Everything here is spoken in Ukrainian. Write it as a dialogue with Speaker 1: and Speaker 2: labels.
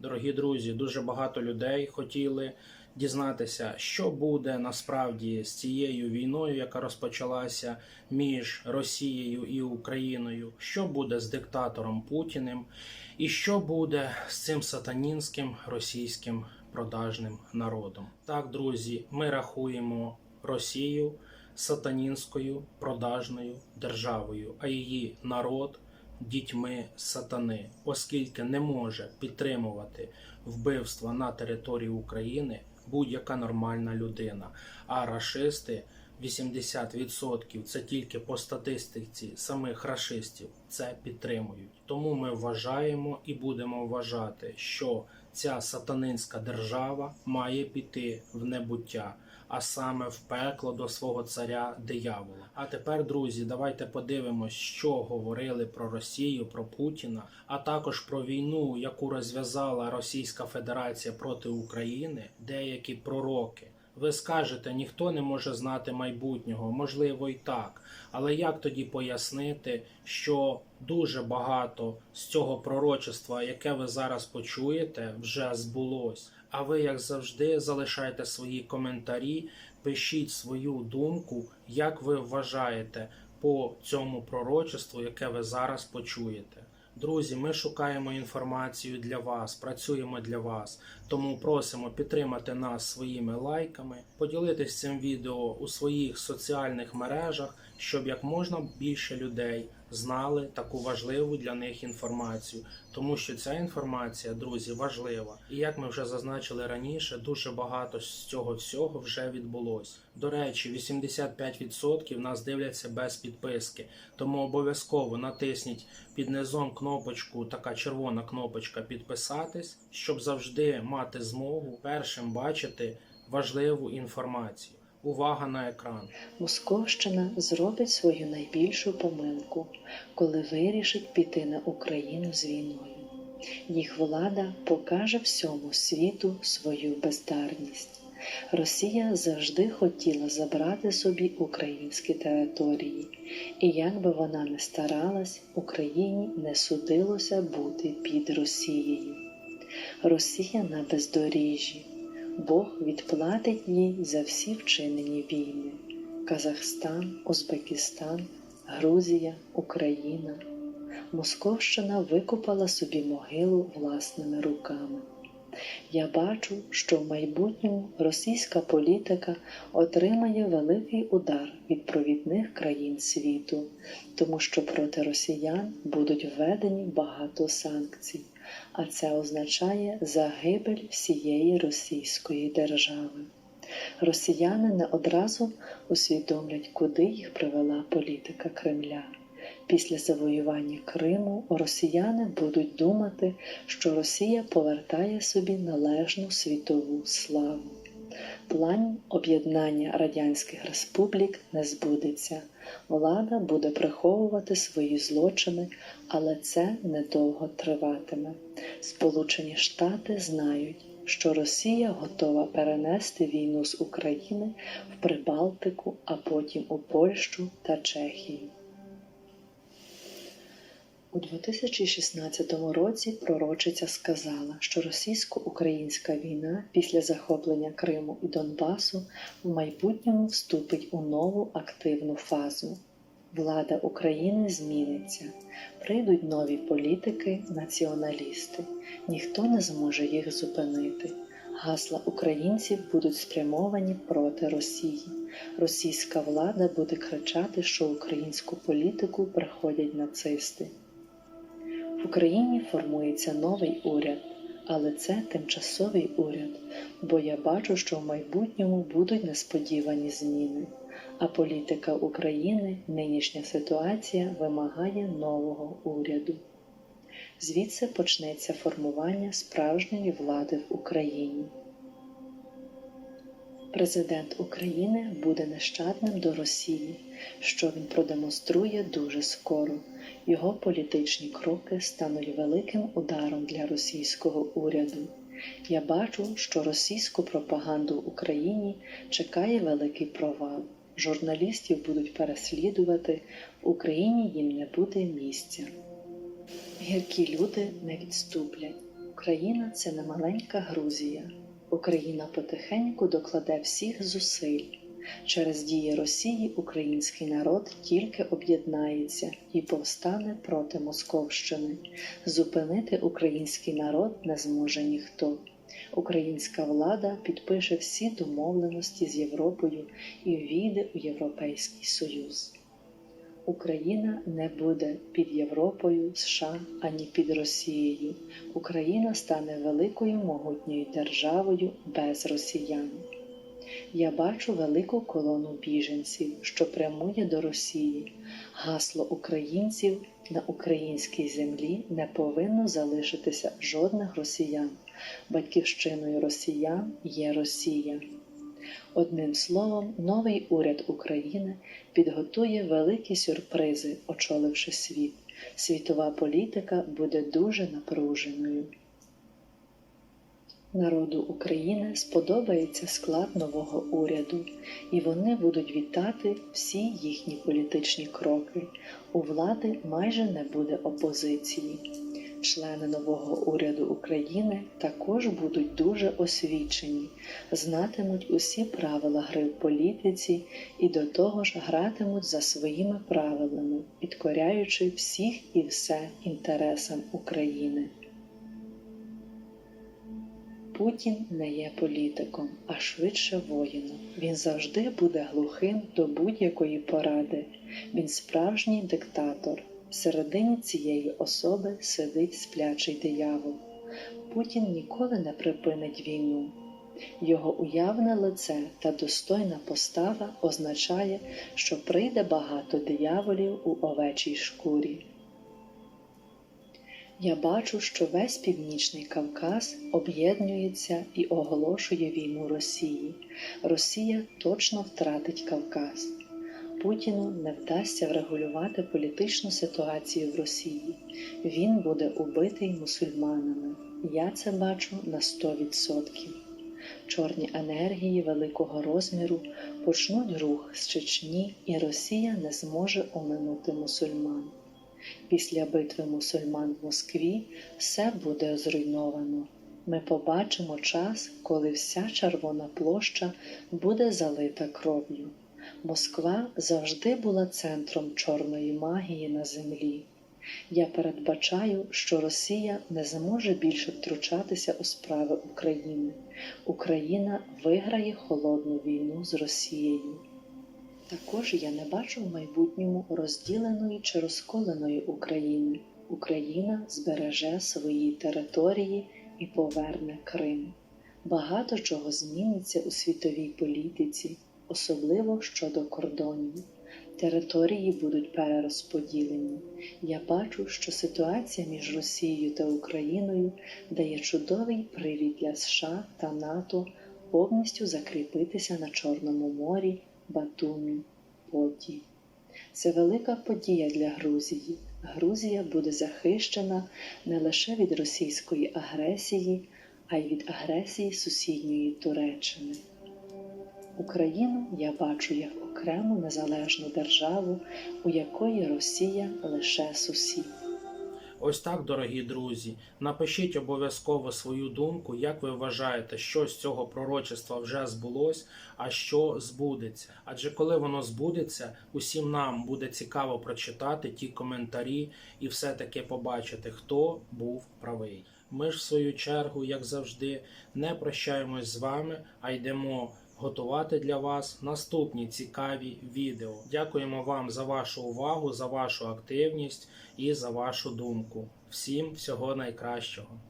Speaker 1: Дорогі друзі, дуже багато людей хотіли дізнатися, що буде насправді з цією війною, яка розпочалася між Росією і Україною, що буде з диктатором Путіним, і що буде з цим сатанінським російським продажним народом. Так, друзі, ми рахуємо Росію сатанінською продажною державою, а її народ дітьми сатани, оскільки не може підтримувати вбивства на території України будь-яка нормальна людина. А рашисти 80% це тільки по статистиці самих рашистів це підтримують. Тому ми вважаємо і будемо вважати, що ця сатанинська держава має піти в небуття, а саме в пекло до свого царя диявола. А тепер, друзі, давайте подивимось, що говорили про Росію, про Путіна, а також про війну, яку розв'язала Російська Федерація проти України, деякі пророки. Ви скажете, ніхто не може знати майбутнього, можливо, і так. Але як тоді пояснити, що дуже багато з цього пророчества, яке ви зараз почуєте, вже збулось? А ви, як завжди, залишайте свої коментарі, пишіть свою думку, як ви вважаєте по цьому пророчеству, яке ви зараз почуєте. Друзі, ми шукаємо інформацію для вас, працюємо для вас. Тому просимо підтримати нас своїми лайками, поділитись цим відео у своїх соціальних мережах, щоб як можна більше людей знали таку важливу для них інформацію, тому що ця інформація, друзі, важлива. І як ми вже зазначили раніше, дуже багато з цього всього вже відбулось. До речі, 85% нас дивляться без підписки, тому обов'язково натисніть під низом кнопочку, така червона кнопочка підписатись, щоб завжди мати змогу першим бачити важливу інформацію. Увага на екран.
Speaker 2: Московщина зробить свою найбільшу помилку, коли вирішить піти на Україну з війною. Їх влада покаже всьому світу свою бездарність. Росія завжди хотіла забрати собі українські території, і як би вона не старалась, Україні не судилося бути під Росією. Росія на бездоріжжі. Бог відплатить їй за всі вчинені війни: Казахстан, Узбекистан, Грузія, Україна. Московщина викопала собі могилу власними руками. Я бачу, що в майбутньому російська політика отримає великий удар від провідних країн світу, тому що проти росіян будуть введені багато санкцій, а це означає загибель всієї російської держави. Росіяни не одразу усвідомлять, куди їх привела політика Кремля. Після завоювання Криму росіяни будуть думати, що Росія повертає собі належну світову славу. План об'єднання радянських республік не збудеться. Влада буде приховувати свої злочини, але це недовго триватиме. Сполучені Штати знають, що Росія готова перенести війну з України в Прибалтику, а потім у Польщу та Чехію. У 2016 році пророчиця сказала, що російсько-українська війна після захоплення Криму і Донбасу в майбутньому вступить у нову активну фазу. Влада України зміниться, прийдуть нові політики, націоналісти. Ніхто не зможе їх зупинити. Гасла українців будуть спрямовані проти Росії. Російська влада буде кричати, що українську політику приходять нацисти. В Україні формується новий уряд, але це тимчасовий уряд, бо я бачу, що в майбутньому будуть несподівані зміни. А політика України, нинішня ситуація вимагає нового уряду. Звідси почнеться формування справжньої влади в Україні. Президент України буде нещадним до Росії, що він продемонструє дуже скоро. Його політичні кроки стануть великим ударом для російського уряду. Я бачу, що російську пропаганду в Україні чекає великий провал. Журналістів будуть переслідувати, в Україні їм не буде місця. Гіркі люди не відступлять. Україна це не маленька Грузія. Україна потихеньку докладе всіх зусиль. Через дії Росії український народ тільки об'єднається і повстане проти Московщини. Зупинити український народ не зможе ніхто. Українська влада підпише всі домовленості з Європою і війде у Європейський Союз. Україна не буде під Європою, США ані під Росією. Україна стане великою могутньою державою без росіян. Я бачу велику колону біженців, що прямує до Росії. Гасло українців на українській землі не повинно залишитися жодних росіян. Батьківщиною росіян є Росія. Одним словом, новий уряд України підготує великі сюрпризи, очоливши світ. Світова політика буде дуже напруженою. Народу України сподобається склад нового уряду, і вони будуть вітати всі їхні політичні кроки. У влади майже не буде опозиції. Члени нового уряду України також будуть дуже освічені, знатимуть усі правила гри в політиці і до того ж гратимуть за своїми правилами, підкоряючи всіх і все інтересам України. Путін не є політиком, а швидше воїном. Він завжди буде глухим до будь-якої поради. Він справжній диктатор. Всередині цієї особи сидить сплячий диявол. Путін ніколи не припинить війну. Його уявне лице та достойна постава означає, що прийде багато дияволів у овечій шкурі. Я бачу, що весь північний Кавказ об'єднується і оголошує війну Росії. Росія точно втратить Кавказ. Путіну не вдасться врегулювати політичну ситуацію в Росії. Він буде убитий мусульманами. Я це бачу на 100%. Чорні енергії великого розміру почнуть рух з Чечні, і Росія не зможе оминути мусульман. Після битви мусульман в Москві все буде зруйновано. Ми побачимо час, коли вся червона площа буде залита кров'ю. Москва завжди була центром чорної магії на землі. Я передбачаю, що Росія не зможе більше втручатися у справи України. Україна виграє холодну війну з Росією. Також я не бачу в майбутньому розділеної чи розколеної України. Україна збереже свої території і поверне Крим. Багато чого зміниться у світовій політиці, особливо щодо кордонів. Території будуть перерозподілені. Я бачу, що ситуація між Росією та Україною дає чудовий привід для США та НАТО повністю закріпитися на Чорному морі, Батумі, Поті. Це велика подія для Грузії. Грузія буде захищена не лише від російської агресії, а й від агресії сусідньої Туреччини. Україну я бачу як окрему незалежну державу, у якої Росія лише сусід.
Speaker 1: Ось так, дорогі друзі. Напишіть обов'язково свою думку, як ви вважаєте, що з цього пророчества вже збулось, а що збудеться. Адже коли воно збудеться, усім нам буде цікаво прочитати ті коментарі і все-таки побачити, хто був правий. Ми ж, в свою чергу, як завжди, не прощаємось з вами, а йдемо готувати для вас наступні цікаві відео. Дякуємо вам за вашу увагу, за вашу активність і за вашу думку. Всім всього найкращого.